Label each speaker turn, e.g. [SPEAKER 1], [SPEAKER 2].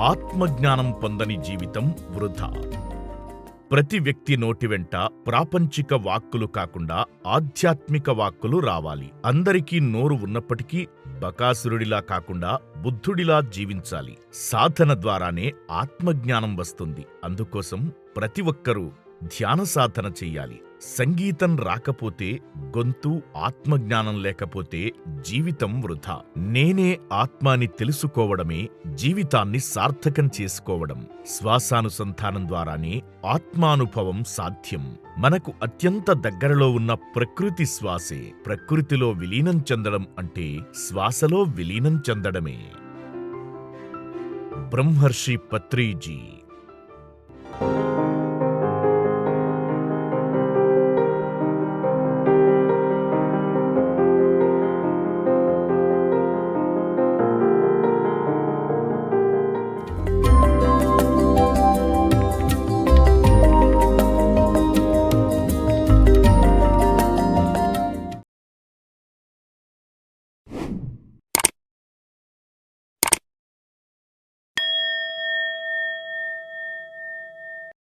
[SPEAKER 1] ఆత్మజ్ఞానం పొందని జీవితం వృధా. ప్రతి వ్యక్తి నోటి వెంట ప్రాపంచిక వాక్కులు కాకుండా ఆధ్యాత్మిక వాక్కులు రావాలి. అందరికీ నోరు ఉన్నప్పటికీ బకాసురుడిలా కాకుండా బుద్ధుడిలా జీవించాలి. సాధన ద్వారానే ఆత్మజ్ఞానం వస్తుంది. అందుకోసం ప్రతి ఒక్కరూ ధ్యాన సాధన చెయ్యాలి సంగీతం రాకపోతే గొంతు ఆత్మజ్ఞానం లేకపోతే జీవితం వృధా. నేనే ఆత్మాని తెలుసుకోవడమే జీవితాన్ని సార్థకం చేసుకోవడం. శ్వాసానుసంధానం ద్వారానే ఆత్మానుభవం సాధ్యం. మనకు అత్యంత దగ్గరలో ఉన్న ప్రకృతి శ్వాసే. ప్రకృతిలో విలీనం చెందడం అంటే శ్వాసలో విలీనం చెందడమే. బ్రహ్మర్షి పత్రీజీ